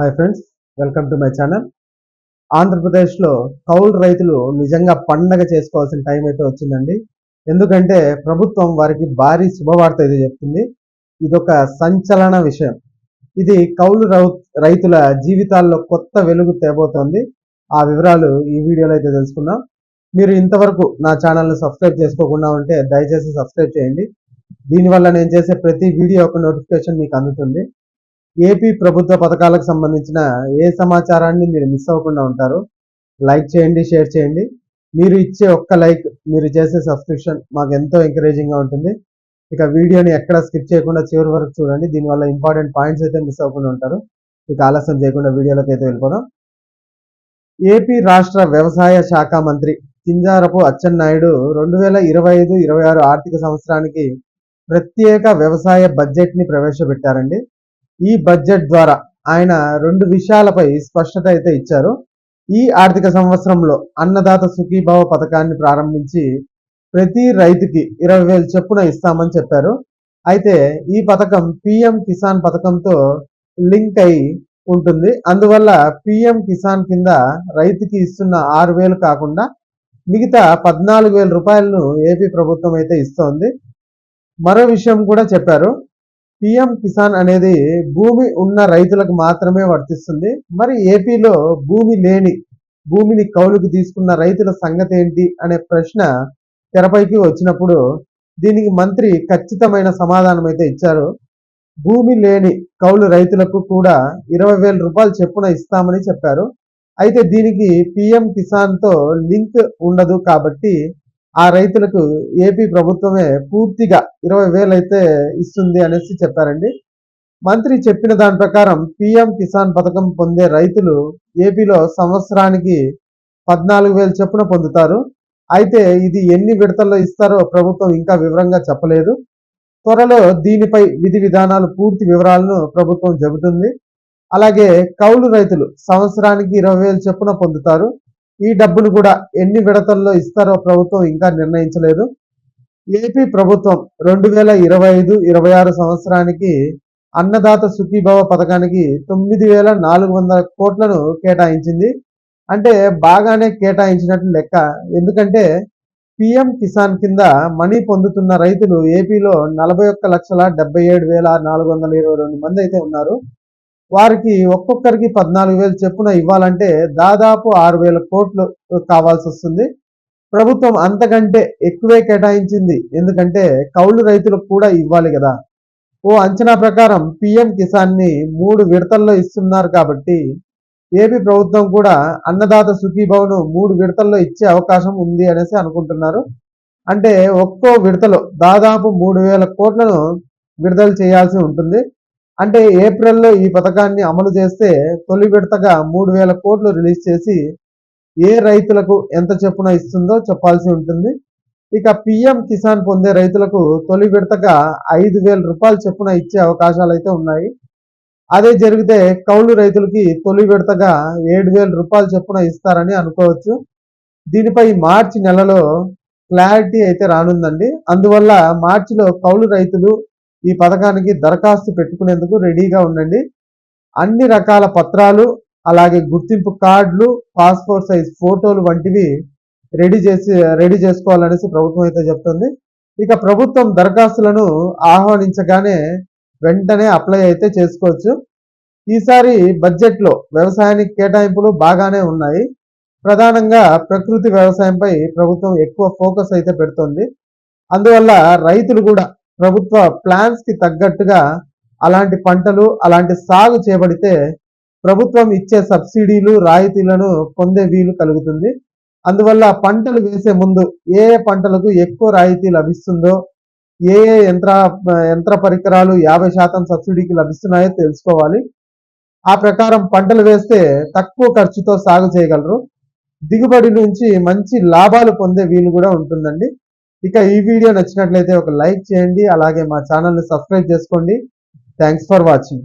Hi friends welcome to my channel ఆంధ్రప్రదేశ్లో కౌలు రైతులు నిజంగా పండగ చేసుకోవాల్సిన టైం అయితే వచ్చిందండి. ఎందుకంటే ప్రభుత్వం వారికి భారీ శుభవార్త అయితే చెప్తుంది. ఇదొక సంచలన విషయం. ఇది కౌలు రౌ- రైతుల జీవితాల్లో కొత్త వెలుగు తేబోతోంది. ఆ వివరాలు ఈ వీడియోలో అయితే తెలుసుకుందాం. మీరు ఇంతవరకు నా ఛానల్ని సబ్స్క్రైబ్ చేసుకోకుండా ఉంటే దయచేసి సబ్స్క్రైబ్ చేయండి. దీనివల్ల నేను చేసే ప్రతి వీడియో యొక్క నోటిఫికేషన్ మీకు అందుతుంది. ఏపీ ప్రభుత్వ పథకాలకు సంబంధించిన ఏ సమాచారాన్ని మీరు మిస్ అవ్వకుండా ఉంటారు లైక్ చేయండి షేర్ చేయండి. మీరు ఇచ్చే ఒక్క లైక్ మీరు చేసే సబ్స్క్రిప్షన్ మాకు ఎంతో ఎంకరేజింగ్గా ఉంటుంది. ఇక వీడియోని ఎక్కడ స్కిప్ చేయకుండా చివరి వరకు చూడండి. దీనివల్ల ఇంపార్టెంట్ పాయింట్స్ అయితే మిస్ అవ్వకుండా ఉంటారు. ఇక ఆలస్యం చేయకుండా వీడియోలోకి అయితే వెళ్ళిపోదాం. ఏపీ రాష్ట్ర వ్యవసాయ శాఖ మంత్రి కింజారపు అచ్చెన్నాయుడు రెండు వేల ఇరవై ఐదు ఇరవై ఆరు ఆర్థిక సంవత్సరానికి ప్రత్యేక వ్యవసాయ బడ్జెట్ని ప్రవేశపెట్టారండి. ఈ బడ్జెట్ ద్వారా ఆయన రెండు విషయాలపై స్పష్టత అయితే ఇచ్చారు. ఈ ఆర్థిక సంవత్సరంలో అన్నదాత సుఖీభావ పథకాన్ని ప్రారంభించి ప్రతి రైతుకి ఇరవై వేలు చొప్పున ఇస్తామని చెప్పారు. అయితే ఈ పథకం పిఎం కిసాన్ పథకంతో లింక్ అయి ఉంటుంది. అందువల్ల పిఎం కిసాన్ కింద రైతుకి ఇస్తున్న ఆరు వేలు కాకుండా మిగతా పద్నాలుగు వేల రూపాయలను ఏపీ ప్రభుత్వం అయితే ఇస్తోంది. మరో విషయం కూడా చెప్పారు. పిఎం కిసాన్ అనేది భూమి ఉన్న రైతులకు మాత్రమే వర్తిస్తుంది. మరి ఏపీలో భూమి లేని భూమిని కౌలుకు తీసుకున్న రైతుల సంగతి ఏంటి అనే ప్రశ్న తెరపైకి వచ్చినప్పుడు దీనికి మంత్రి ఖచ్చితమైన సమాధానం అయితే ఇచ్చారు. భూమి లేని కౌలు రైతులకు కూడా ఇరవై వేల రూపాయలు చెప్పున ఇస్తామని చెప్పారు. అయితే దీనికి పిఎం కిసాన్తో లింక్ ఉండదు కాబట్టి ఆ రైతులకు ఏపీ ప్రభుత్వమే పూర్తిగా ఇరవై వేలు అయితే ఇస్తుంది అనేసి చెప్పారండి. మంత్రి చెప్పిన దాని ప్రకారం పిఎం కిసాన్ పథకం పొందే రైతులు ఏపీలో సంవత్సరానికి పద్నాలుగు వేలు చొప్పున పొందుతారు. అయితే ఇది ఎన్ని విడతల్లో ఇస్తారో ప్రభుత్వం ఇంకా వివరంగా చెప్పలేదు. త్వరలో దీనిపై విధి విధానాలు పూర్తి వివరాలను ప్రభుత్వం చెబుతుంది. అలాగే కౌలు రైతులు సంవత్సరానికి ఇరవై వేలు చొప్పున పొందుతారు. ఈ డబ్బులు కూడా ఎన్ని విడతల్లో ఇస్తారో ప్రభుత్వం ఇంకా నిర్ణయించలేదు. ఏపీ ప్రభుత్వం రెండు వేల ఇరవై ఐదు ఇరవై ఆరు సంవత్సరానికి అన్నదాత సుఖీభవ పథకానికి తొమ్మిది వేల నాలుగు వందల కోట్లను కేటాయించింది. అంటే బాగానే కేటాయించినట్లు లెక్క. ఎందుకంటే పిఎం కిసాన్ కింద మనీ పొందుతున్న రైతులు ఏపీలో నలభై ఒక్క లక్షల డెబ్బై ఏడు వేల నాలుగు వందల ఇరవై రెండు మంది అయితే ఉన్నారు. వారికి ఒక్కొక్కరికి పద్నాలుగు వేలు చెప్పున ఇవ్వాలంటే దాదాపు ఆరు వేల కోట్లు కావాల్సి వస్తుంది. ప్రభుత్వం అంతకంటే ఎక్కువే కేటాయించింది. ఎందుకంటే కౌలు రైతులకు కూడా ఇవ్వాలి కదా. ఓ అంచనా ప్రకారం పిఎం కిసాన్ని మూడు విడతల్లో ఇస్తున్నారు కాబట్టి ఏపీ ప్రభుత్వం కూడా అన్నదాత సుఖీభవను మూడు విడతల్లో ఇచ్చే అవకాశం ఉంది అనేసి అనుకుంటున్నారు. అంటే ఒక్కో విడతలో దాదాపు మూడు వేల కోట్లను విడుదల చేయాల్సి ఉంటుంది. అంటే ఏప్రిల్లో ఈ పథకాన్ని అమలు చేస్తే తొలి విడతగా మూడు వేల కోట్లు రిలీజ్ చేసి ఏ రైతులకు ఎంత చొప్పున ఇస్తుందో చెప్పాల్సి ఉంటుంది. ఇక పిఎం కిసాన్ పొందే రైతులకు తొలి విడతగా ఐదు వేల రూపాయలు చొప్పున ఇచ్చే అవకాశాలు అయితే ఉన్నాయి. అదే జరిగితే కౌలు రైతులకి తొలి విడతగా ఏడు వేల రూపాయలు చొప్పున ఇస్తారని అనుకోవచ్చు. దీనిపై మార్చి నెలలో క్లారిటీ అయితే రానుందండి. అందువల్ల మార్చిలో కౌలు రైతులు ఈ పథకానికి దరఖాస్తు పెట్టుకునేందుకు రెడీగా ఉండండి. అన్ని రకాల పత్రాలు అలాగే గుర్తింపు కార్డులు పాస్పోర్ట్ సైజ్ ఫోటోలు వంటివి రెడీ చేసి రెడీ చేసుకోవాలనేసి ప్రభుత్వం అయితే చెప్తుంది. ఇక ప్రభుత్వం దరఖాస్తులను ఆహ్వానించగానే వెంటనే అప్లై అయితే చేసుకోవచ్చు. ఈసారి బడ్జెట్లో వ్యవసాయానికి కేటాయింపులు బాగానే ఉన్నాయి. ప్రధానంగా ప్రకృతి వ్యవసాయంపై ప్రభుత్వం ఎక్కువ ఫోకస్ అయితే పెడుతోంది. అందువల్ల రైతులు కూడా ప్రభుత్వ ప్లాన్స్కి తగ్గట్టుగా అలాంటి పంటలు అలాంటి సాగు చేయబడితే ప్రభుత్వం ఇచ్చే సబ్సిడీలు రాయితీలను పొందే వీలు కలుగుతుంది. అందువల్ల పంటలు వేసే ముందు ఏ ఏ పంటలకు ఎక్కువ రాయితీ లభిస్తుందో ఏ ఏ యంత్ర యంత్ర పరికరాలు యాభై శాతం సబ్సిడీకి లభిస్తున్నాయో తెలుసుకోవాలి. ఆ ప్రకారం పంటలు వేస్తే తక్కువ ఖర్చుతో సాగు చేయగలరు. దిగుబడి నుంచి మంచి లాభాలు పొందే వీలు కూడా ఉంటుందండి. ఇక ఈ వీడియో నచ్చినట్లయితే ఒక లైక్ చేయండి అలాగే మా ఛానల్ని సబ్స్క్రైబ్ చేసుకోండి. Thanks for watching